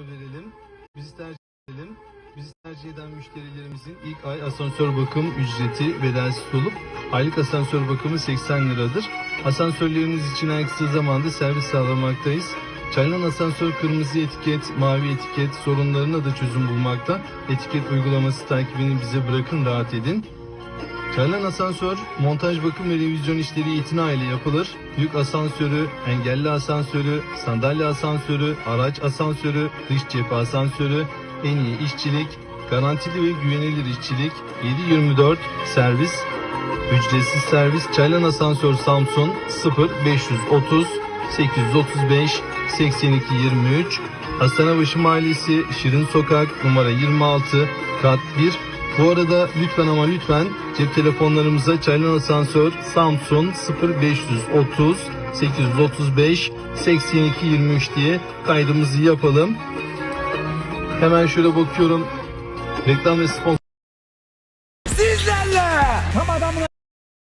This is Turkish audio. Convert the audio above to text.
verelim. Bizi tercih edelim. Bizi tercih eden müşterilerimizin ilk ay asansör bakım ücreti bedelsiz olup aylık asansör bakımı 80 liradır. Asansörlerimiz için en kısa zamanda servis sağlamaktayız. Çaylan asansör kırmızı etiket, mavi etiket sorunlarına da çözüm bulmakta. Etiket uygulaması takibini bize bırakın rahat edin. Çaylan asansör montaj bakım ve revizyon işleri itinayla yapılır. Yük asansörü, engelli asansörü, sandalye asansörü, araç asansörü, dış cephe asansörü, en iyi işçilik, garantili ve güvenilir işçilik, 724 servis, ücretsiz servis Çaylan Asansör Samsun 0530 835 82 23 Hastanebaşı Mahallesi Şirin Sokak numara 26 kat 1 bu arada lütfen ama lütfen cep telefonlarımıza Çaylan Asansör Samsun 0530 835 82 23 diye kaydımızı yapalım. Hemen şöyle bakıyorum. Reklam ve sponsor Sizlerle tam adamına